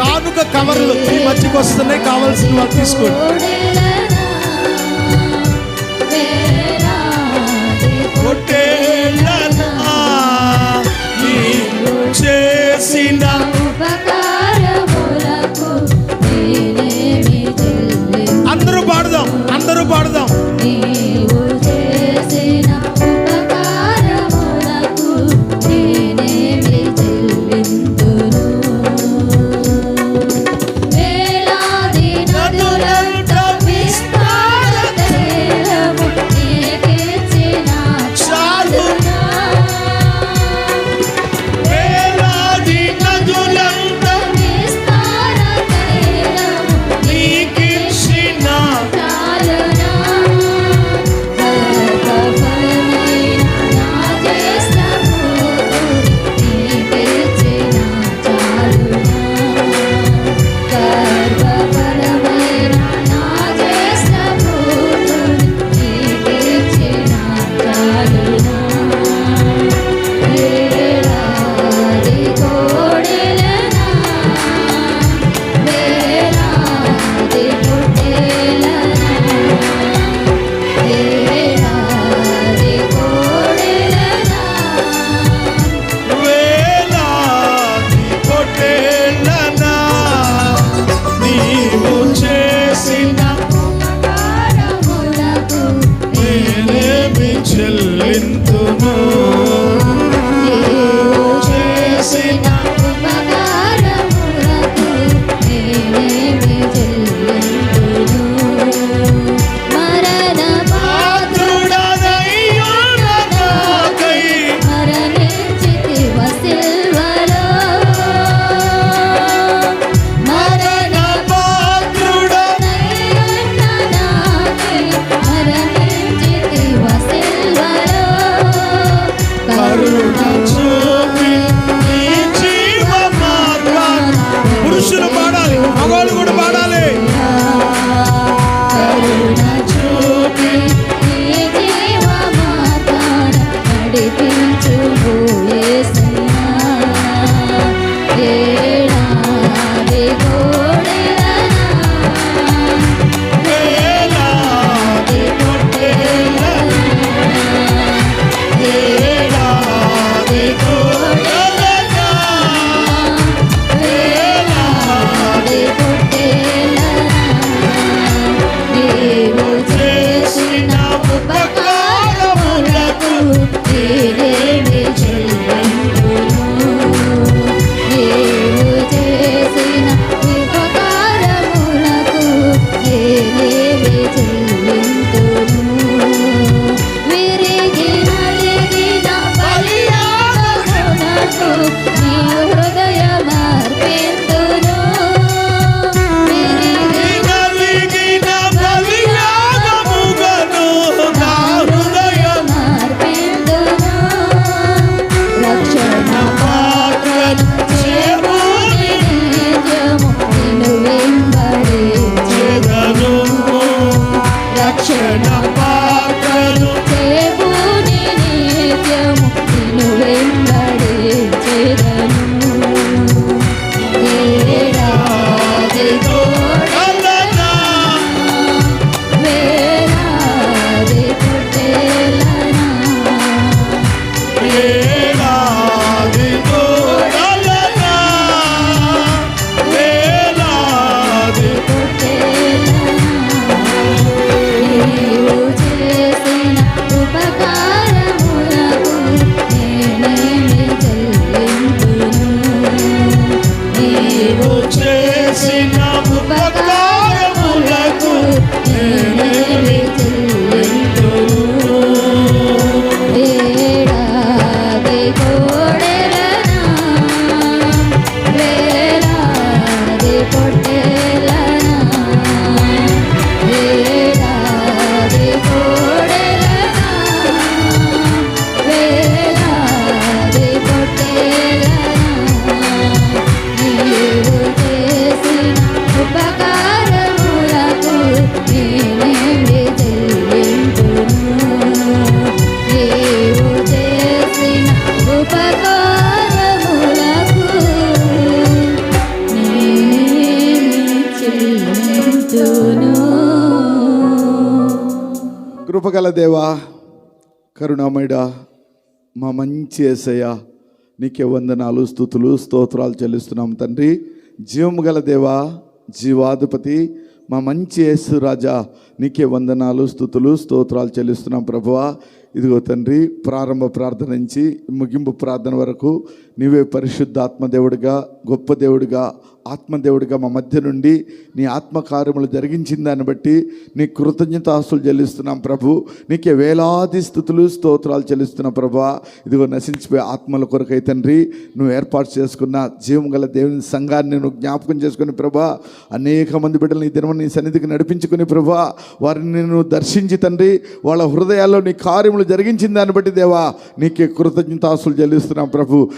కానుక కవర్లు ఈ మధ్యకి వస్తున్నాయి కావాల్సిన వాళ్ళు తీసుకోండి. అందరూ పాడదాం. కృపగల దేవా కరుణామయుడా మా మంచి ఏసయ్య నీకే వందనాలు స్థుతులు స్తోత్రాలు చెల్లిస్తున్నాం తండ్రి. జీవము గల దేవా జీవాధిపతి మా మంచి యేసు రాజా నీకే వందనాలు స్థుతులు స్తోత్రాలు చెల్లిస్తున్నాం ప్రభువా. ఇదిగో తండ్రి ప్రారంభ ప్రార్థన నుంచి ముగింపు ప్రార్థన వరకు నీవే పరిశుద్ధాత్మ దేవుడిగా గొప్ప దేవుడిగా ఆత్మదేవుడిగా మా మధ్య నుండి నీ ఆత్మకార్యములు జరిగించిన దాన్ని బట్టి నీ కృతజ్ఞతాస్తులు చెల్లిస్తున్నాం ప్రభు. నీకే వేలాది స్థుతులు స్తోత్రాలు చెల్లిస్తున్నాం ప్రభా. ఇదిగో నశించిపోయే ఆత్మల కొరకై తండ్రి నువ్వు ఏర్పాటు చేసుకున్న జీవం గల దేవుని సంఘాన్ని నువ్వు జ్ఞాపకం చేసుకుని ప్రభా అనేక మంది బిడ్డలు నీ దినమని నీ సన్నిధికి నడిపించుకుని ప్రభా వారిని నువ్వు దర్శించి తండ్రి వాళ్ళ హృదయాల్లో నీ కార్యములు జరిగించిన దాన్ని బట్టి దేవా నీకే కృతజ్ఞతాస్తులు చెల్లిస్తున్నాం ప్రభు.